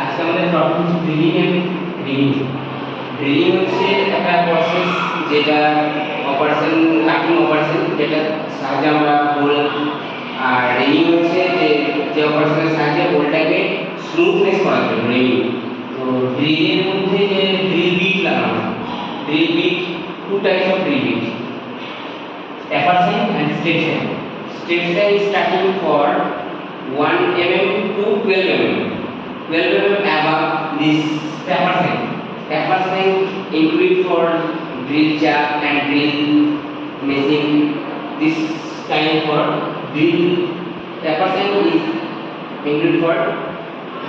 আজকে আমাদের টপিক হচ্ছে ড্রিলিং এন্ড রিডিং ড্রিলিং হচ্ছে একটা প্রসেস যেটা অপারেশন কাটিং অপারেশন যেটা সাহায্যে আমরা হোল আর রিডিং হচ্ছে যে যে অপারেশনের সাহায্যে হোলটাকে স্মুথনেস করার জন্য রিডিং তো ড্রিলের মধ্যে যে ড্রিল বিট লাগানো drill bit two types of drill bit and straight sign. Straight sign is starting for 1 mm to 12 mm. 12 mm above this taper sign. Taper sign include for drill jack and drill machine. This kind for drill. Taper sign is include for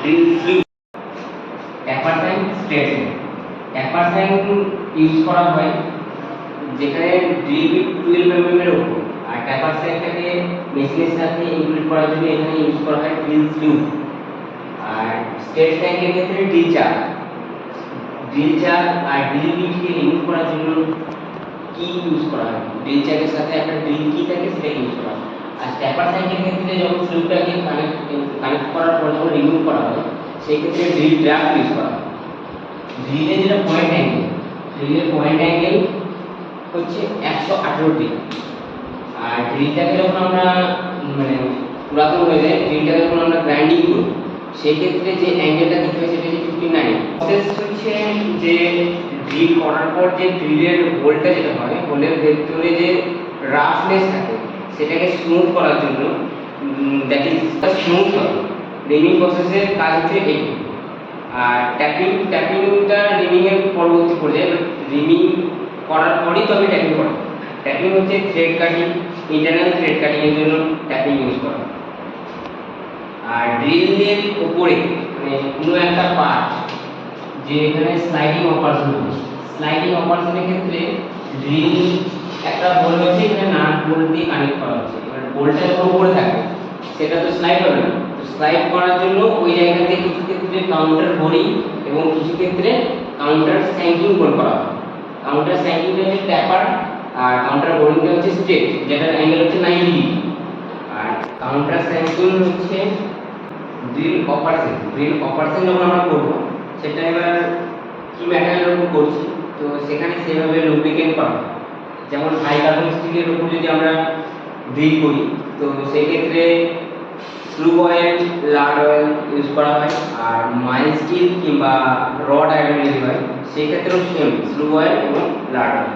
drill flue. Taper sign, straight. Taper sign use করা হয় যেখানে drill twelve M এর ওপর আর ট্যাপার সাইডটাকে মেশিনের সাথে include করার জন্য এখানে ইউজ করা হয় ড্রিল স্লু আর স্টেট ট্যাঙ্কের ক্ষেত্রে ড্রিল চাক আর বিটকে রিমুভ করার জন্য কি ইউজ করা হয়। ড্রিল চাকের সাথে একটা ড্রিল কি থাকে সেটা ইউজ করা হয়। আর ট্যাপার সাইডের ক্ষেত্রে যখন স্লুটাকে কানেক্ট কানেক্ট করার পর যখন রিমুভ করা হয়, সেই ক্ষেত্রে ড্রিল ড্রাফট ইউজ করা হয়। ড্রিলের যেটা পয়েন্ট অ্যাঙ্গেল ড্রিলের পয়েন্ট অ্যাঙ্গেল হচ্ছে একশো আঠেরো ডিগ্রি আর ড্রিলটাকে যখন আমরা মানে পুরাতন হয়ে যায় ড্রিলটাকে যখন আমরা গ্রাইন্ডিং করি সেই ক্ষেত্রে যে অ্যাঙ্গেলটা দিতে হয় সেটা হচ্ছে ফিফটি নাইন প্রসেস হচ্ছে যে ড্রিল করার পর যে ড্রিলের হোলটা যেটা হয় হোলের ভেতরে যে রাফনেস থাকে, সেটাকে স্মুথ করার জন্য দ্যাট ইজ স্মুথ হবে। রিমিং প্রসেসের কাজ হচ্ছে এই। আর ট্যাপিং ট্যাপিংটা রিমিং এর পরবর্তী পর্যায়ে রিমিং করার পরেই তবে ট্যাপিং করা ট্যাপিং হচ্ছে thread cutting internal thread cutting এর জন্য ট্যাপিং ইউজ করা। আর ড্রিলের উপরে মানে কোনো একটা পার্ট যে এখানে স্লাইডিং অপারেশন হচ্ছে। স্লাইডিং অপারেশনের ক্ষেত্রে ড্রিল একটা বোল হচ্ছে, এখানে নাট বোল্ট দিয়ে কানেক্ট করা হচ্ছে। এবার বোল্টটা যখন উপরে থাকবে সেটা তো স্লাইড হবে না। তো স্লাইড করার জন্য ওই জায়গাতে কিছু ক্ষেত্রে কাউন্টার বোরিং এবং কিছু ক্ষেত্রে কাউন্টার স্যাঙ্কিং বোল করা হয়। কাউন্টার স্যাঙ্কিংটা হচ্ছে ট্যাপার আর কাউন্টার বোরিংটা হচ্ছে স্ট্রেট যেটার অ্যাঙ্গেল হচ্ছে নাইনটি আর কাউন্টার স্যাঙ্কিং হচ্ছে ড্রিল অপারেশন ড্রিল অপারেশন যখন আমরা করব, সেটা এবার কি ম্যাটেরিয়ালের উপর করছি? তো সেখানে সেভাবে লুব্রিকেন্ট হয়। যেমন হাই কার্বন স্টিলের উপর যদি আমরা ড্রিল করি, তো সেক্ষেত্রে স্লু অয়েল লাড অয়েল ইউজ করা হয়, আর মাইল স্টিল কিংবা রড আয়রন যদি হয়, সেক্ষেত্রেও সেম স্লু অয়েল এবং লাড অয়েল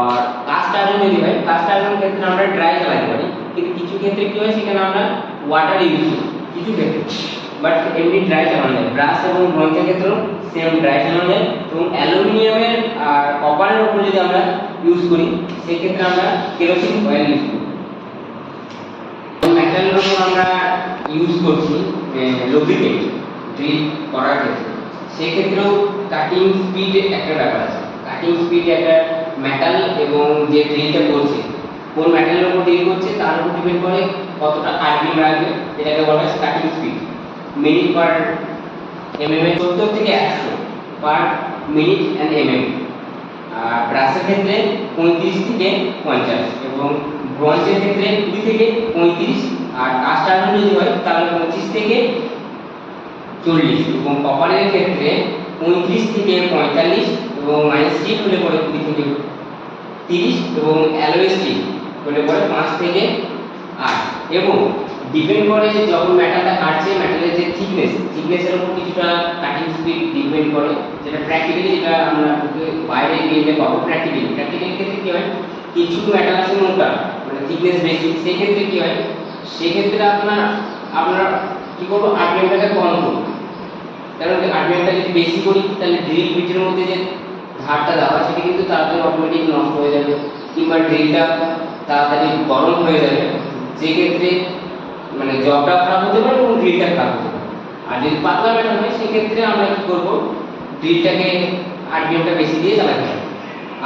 আর কাস্ট আয়রন যদি হয় কাস্ট আয়রনের ক্ষেত্রে আমরা ড্রাই চালাতে পারি, কিন্তু কিছু ক্ষেত্রে কি হয়, সেখানে আমরা ওয়াটার ইউজ করি। কিছু বাট এমনি ড্রাই চালানো ব্রাশ এবং ব্রঞ্জের ক্ষেত্রেও সেম ড্রাই চালানো যায় এবং অ্যালুমিনিয়ামের আর কপারের উপর যদি আমরা ইউজ করি, সেক্ষেত্রে আমরা কেরোসিন অয়েল ইউজ করি মেটালের উপর আমরা ইউজ করছি লুব্রিকেন্ট ড্রিল করার ক্ষেত্রে। সেক্ষেত্রেও কাটিং স্পিড একটা ব্যাপার আছে। কাটিং স্পিড একটা মেটাল এবং যে ড্রিলটা করছে কোন মেটালের উপর ড্রিল করছে, তার উপর ডিপেন্ড করে কতটা আরপিএম লাগবে এটাকে বলা হয় cutting speed minute per mm সত্তর থেকে একশো পার মিনিট অ্যান্ড এমএম আর ব্রাশের ক্ষেত্রে পঁয়ত্রিশ থেকে পঞ্চাশ এবং ব্রঞ্জের ক্ষেত্রে কুড়ি থেকে পঁয়ত্রিশ। আর কাস্ট আয়রন যদি হয়, তাহলে পঁচিশ থেকে চল্লিশ এবং কপারের ক্ষেত্রে পঁয়ত্রিশ থেকে পঁয়তাল্লিশ এবং মাইনাস স্টিল হলে পরে কুড়ি থেকে তিরিশ এবং অ্যালোয় হলে পরে পাঁচ থেকে আট। এবং ডিপেন্ড করে যখন মেটালটা কাটছে মেটালের যে থিকনেস থিকনেসের উপর কিছুটা কাটিং স্পিড ডিপেন্ড করে। যেটা প্র্যাকটিক্যালি যেটা আমরা বাইরে গেলে পাবো প্র্যাকটিক্যালি প্র্যাকটিক্যালি ক্ষেত্রে কী হয়? কিছু মেটাল আছে মোটা মানে থিকনেস বেশি। সেই ক্ষেত্রে কী হয়? সেক্ষেত্রে আপনার আপনার কী করব? আরপিএমটাকে কম করব। কারণ আরপিএমটা যদি বেশি করি, তাহলে ড্রিল বিটের মধ্যে যে ধারটা দেওয়া সেটা কিন্তু তাড়াতাড়ি অটোমেটিক নষ্ট হয়ে যাবে। কিংবা ড্রিলটা তাড়াতাড়ি গরম হয়ে যাবে, সেক্ষেত্রে মানে জবটা খারাপ হতে পারে এবং ড্রিলটা খারাপ হতে পারে। আর যদি পাতলা মেটাল হয়, সেক্ষেত্রে আমরা কি করব? ড্রিলটাকে আরপিএমটা বেশি দিয়ে চালাতে হবে।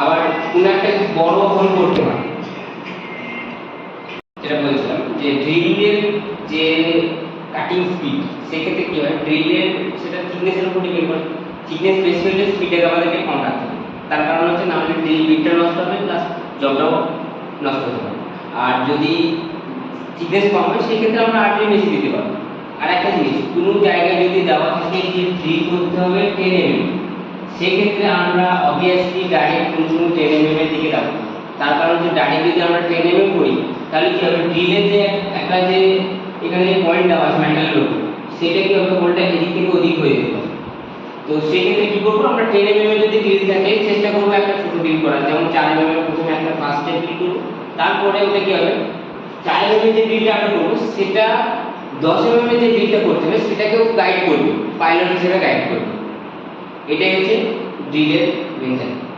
আবার কোনো একটা বড় হোল করতে পারে যেটা বলছিলাম যে ড্রিলের যে কাটিং স্পিড সেক্ষেত্রে কি হয়? ড্রিলের সেটা থিকনেসের উপর ডিপেন্ড করে। থিকনেস বেশি হলে স্পিডটাকে আমাদেরকে কম রাখতে হবে। তার কারণ হচ্ছে না হলে ড্রিল বিটটা নষ্ট হবে প্লাস জবটাও নষ্ট পারে আর যদি থিকনেস কম হয়, সেক্ষেত্রে আমরা আরপিএম বেশি দিতে পারব। আর একটা জিনিস, কোনো জায়গায় যদি দেওয়া থাকে যে ড্রিল করতে হবে টেন এম সেক্ষেত্রে আমরা অবভিয়াসলি ডাইরেক্ট কোনো সময় টেন এম এর দিকে যাব। তার কারণ যে ডাইরেক্ট যদি আমরা টেন এম করি, তাহলে কি হবে? ড্রিলের যে একটা যে, এখানে যে পয়েন্ট দেওয়া আছে মেটালের উপর, সেটা কি হবে? বলটা এদিক থেকে ওদিক হয়ে যেতে তো সেক্ষেত্রে কি করব? আমরা টেন এম এর যদি ড্রিল থাকে চেষ্টা করব একটা ছোট ড্রিল করার। যেমন চার এম এর প্রথমে একটা ফার্স্ট স্টেপ ড্রিল করব। তারপরে ওটা কি হবে? চার এম এর যে ড্রিলটা আমরা করব, সেটা দশ এম এর যে ডিলটা করতে হবে, সেটাকেও গাইড করবে। পাইলট হিসেবে গাইড করবে। এটাই হচ্ছে ডিলের মেন্টালিটি